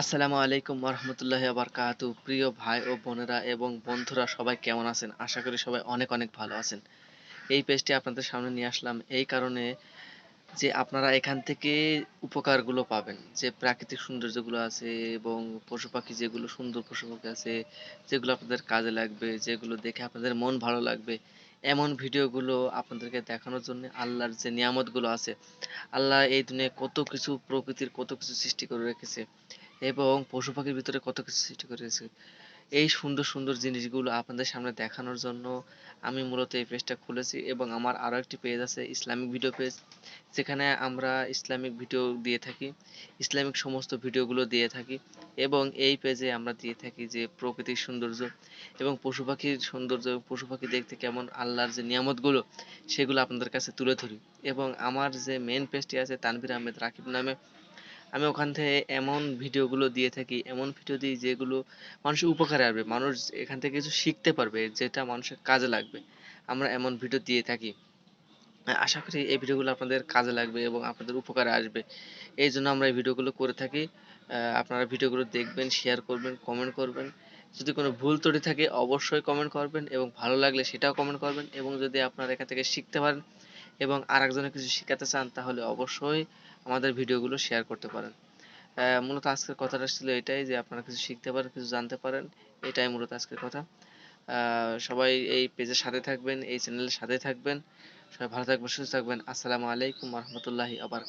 আসসালামু আলাইকুম রহমতুল্লাহি বারকাতু প্রিয় ভাই ও বোনেরা এবং বন্ধুরা, সবাই কেমন আছেন? আশা করি সবাই অনেক অনেক ভালো আছেন। এই পেজটি আপনাদের সামনে নিয়ে আসলাম এই কারণে যে আপনারা এখান থেকে উপকারগুলো পাবেন। যে প্রাকৃতিক সৌন্দর্যগুলো আছে এবং পশু পাখি যেগুলো সুন্দর পশু পাখি আছে, যেগুলো আপনাদের কাজে লাগবে, যেগুলো দেখে আপনাদের মন ভালো লাগবে, এমন ভিডিওগুলো আপনাদেরকে দেখানোর জন্য আল্লাহর যে নিয়ামতগুলো আছে, আল্লাহ এই দুনিয়ায় কত কিছু প্রকৃতির কত কিছু সৃষ্টি করে রেখেছে এবং পশু পাখির ভিতরে কত কিছু সৃষ্টি করেছে। এই সুন্দর সুন্দর জিনিসগুলো আপনাদের সামনে দেখানোর জন্য আমি মূলত এই পেজটা খুলেছি এবং আমার আরও একটি পেজ আছে ইসলামিক ভিডিও পেজ যেখানে আমরা ইসলামিক ভিডিও দিয়ে থাকি ইসলামিক সমস্ত ভিডিওগুলো দিয়ে থাকি এবং এই পেজে আমরা দিয়ে থাকি যে প্রকৃতির সৌন্দর্য এবং পশু পাখির সৌন্দর্য, পশু পাখি দেখতে কেমন, আল্লাহর যে নিয়ামতগুলো সেগুলো আপনাদের কাছে তুলে ধরি। এবং আমার যে মেন পেজটি আছে, তানভীর আহমেদ রাকিব নামে আমি ওখান থেকে এমন ভিডিওগুলো দিয়ে থাকি, এমন ভিডিও দিই যেগুলো মানুষের উপকারে আসবে। মানুষ এখান থেকে কিছু শিখতে পারবে যেটা মানুষের কাজে লাগবে। আমরা এমন ভিডিও দিয়ে থাকি। আশা করি এই ভিডিওগুলো আপনাদের কাজে লাগবে এবং আপনাদের উপকারে আসবে। এই জন্য আমরা এই ভিডিওগুলো করে থাকি। আপনারা ভিডিওগুলো দেখবেন শেয়ার করবেন কমেন্ট করবেন। যদি কোনো ভুল ত্রুটি থাকে অবশ্যই কমেন্ট করবেন এবং ভালো লাগলে সেটাও কমেন্ট করবেন এবং যদি আপনারা এখান থেকে শিখতে পারেন এবং আরেকজনের কিছু শেখাতে চান তাহলে অবশ্যই আমাদের ভিডিওগুলো শেয়ার করতে পারেন। মূলত আজকের কথাটা ছিল এটাই যে আপনারা কিছু শিখতে পারেন, কিছু জানতে পারেন, এটাই মূলত আজকের কথা। সবাই এই পেজের সাথে থাকবেন, এই চ্যানেলের সাথে থাকবেন। সবাই ভালো থাকবেন, সুস্থ থাকবেন। আসসালামু আলাইকুম রহমতুল্লাহি আবার